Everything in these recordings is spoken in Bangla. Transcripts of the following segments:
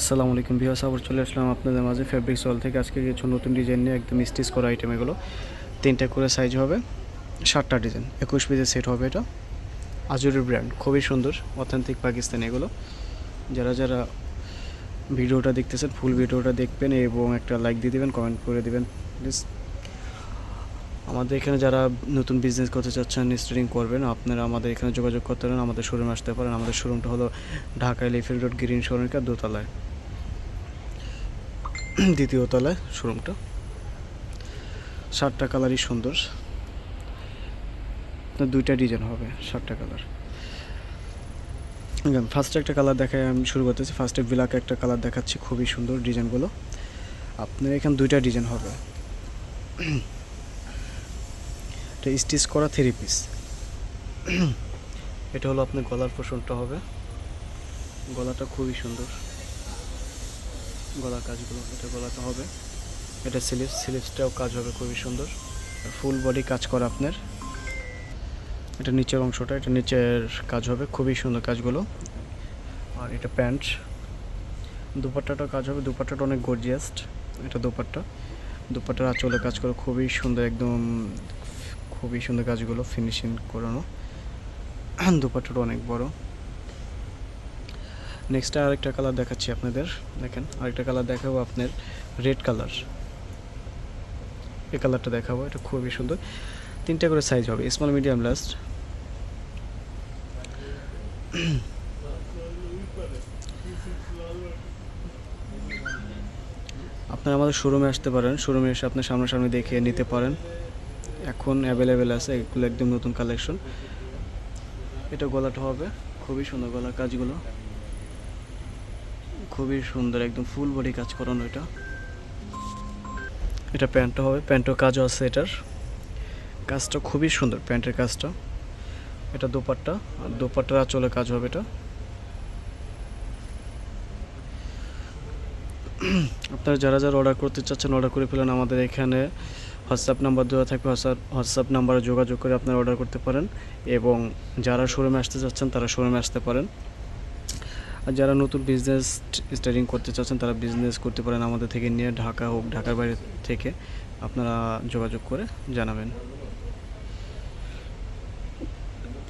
আসসালামু আলাইকুম বিহাস আবার চলে আসলাম আপনাদের মাঝে ফেব্রিক সল থেকে। আজকে কিছু নতুন ডিজাইন নিয়ে একদম স্টিচ করা আইটেম এগুলো। তিনটা করে সাইজ হবে ষাটটা ডিজাইন একুশ পিসের সেট হবে এটা। আজুরের ব্র্যান্ড খুবই সুন্দর অথেন্টিক পাকিস্তানি এগুলো। যারা যারা ভিডিওটা দেখতেছেন ফুল ভিডিওটা দেখবেন এবং একটা লাইক দিয়ে দেবেন কমেন্ট করে দেবেন প্লিজ আমাদের এখানে যারা নতুন বিজনেস করতে চাচ্ছেন স্টার্টিং করবেন, আপনারা আমাদের এখানে যোগাযোগ করতে পারেন, আমাদের শোরুমে আসতে পারেন। আমাদের শোরুমটা হলো ঢাকা এলিফেন্ট রোড গ্রিন শোরুমটা দোতলায়। দ্বিতীয় তলায় শোরুমটা। সাতটা কালারই সুন্দর। দুইটা ডিজাইন হবে সাতটা কালার। ফার্স্টে একটা কালার দেখায় আমি শুরু করতেছি। ফার্স্টে ব্ল্যাক একটা কালার দেখাচ্ছি, খুবই সুন্দর ডিজাইনগুলো আপনার এখানে দুইটা ডিজাইন হবে। এটা স্টিচ করা থ্রি পিস এটা হলো আপনার গলার পোষণটা হবে। গলাটা খুবই সুন্দর। গলার কাজগুলো, এটা গলাতে হবে। এটা স্লিপস স্লিপসটাও কাজ হবে, খুবই সুন্দর। ফুল বডি কাজ করা আপনার। এটা নিচের অংশটা, এটা নিচের কাজ হবে, খুবই সুন্দর কাজগুলো। আর এটা প্যান্ট। দুপাট্টাটা কাজ হবে, দুপাট্টাটা অনেক গর্জিয়াস্ট এটা দুপাট্টা। দুপাট্টার আঁচলে কাজ করে, খুবই সুন্দর একদম, খুবই সুন্দর কাজগুলো ফিনিশিং করানো। দুপাট্টাটা অনেক বড়। নেক্সট আরেকটা কালার দেখাচ্ছি আপনাদের। দেখেন, আরেকটা কালার দেখাবো আপনার রেড কালার এই কালারটা দেখাবো, এটা খুবই সুন্দর। তিনটা করে সাইজ হবে স্মল মিডিয়াম লাস্ট আপনারা আমাদের শোরুমে আসতে পারেন। শোরুমে এসে আপনার সামনাসামনি দেখে নিতে পারেন। এখন অ্যাভেলেবেল আছে, এগুলো একদম নতুন কালেকশন এটা গলাটা হবে, খুবই সুন্দর গলার কাজগুলো। খুবই সুন্দর, একদম ফুল বডি কাজ করানো এটা। এটা প্যান্টও হবে, প্যান্টও কাজও আছে এটার। কাজটা খুবই সুন্দর, প্যান্টের কাজটা। এটা দোপাট্টা, আর দোপাট্টার আঁচলে কাজ হবে এটা। আপনারা যারা যারা অর্ডার করতে চাচ্ছেন অর্ডার করে ফেলেন আমাদের এখানে। হোয়াটসঅ্যাপ নাম্বার দেওয়া থাকবে হোয়াটসঅ্যাপ হোয়াটসঅ্যাপ নাম্বারে যোগাযোগ করে আপনারা অর্ডার করতে পারেন। এবং যারা শোরুমে আসতে চাচ্ছেন, তারা শোরুমে আসতে পারেন। আর যারা নতুন বিজনেস স্টার্টিং করতে চাচ্ছেন, তারা বিজনেস করতে পারেন আমাদের থেকে নিয়ে ঢাকা হোক, ঢাকার বাইরে থেকে। আপনারা যোগাযোগ করে জানাবেন।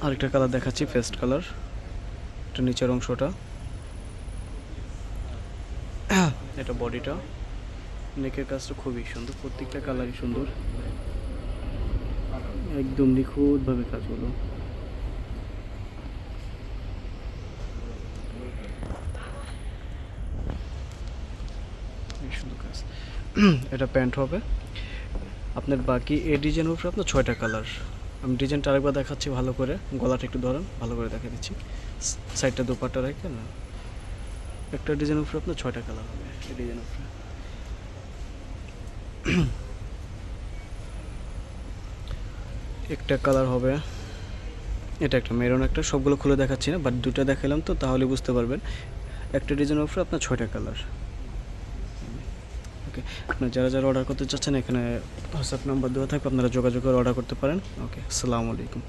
আরেকটা কালার দেখাচ্ছি ফেস্ট কালার এটা নিচের অংশটা। এটা বডিটা নেকের কাজটা খুবই সুন্দর, প্রত্যেকটা কালারই সুন্দর। একদম নিখুঁতভাবে কাজ কাজগুলো এই সুন্দর কাজ এটা প্যান্ট হবে। আপনার বাকি এই ডিজাইনের উপরে আপনার ছয়টা কালার আমি ডিজাইনটা আরেকবার দেখাচ্ছি ভালো করে। গলাটা একটু ধরেন, ভালো করে দেখা দিচ্ছি। সাইডটা দুপাট্টা রেখে না। একটা ডিজাইনের উপরে আপনার ছয়টা কালার হবে, এই ডিজাইনের উপরে। একটা কালার হবে, এটা একটা মেরুন একটা, সবগুলো খুলে দেখাচ্ছি না বাট দুটো দেখালাম তো, তাহলে বুঝতে পারবেন। একটা ডিজাইনের উপরে আপনার ছয়টা কালার ওকে। আপনার যারা যারা অর্ডার করতে চাচ্ছেন, এখানে হোয়াটসঅ্যাপ নাম্বার দেওয়া থাকবে, আপনারা যোগাযোগ করে অর্ডার করতে পারেন। ওকে, আসসালামু আলাইকুম।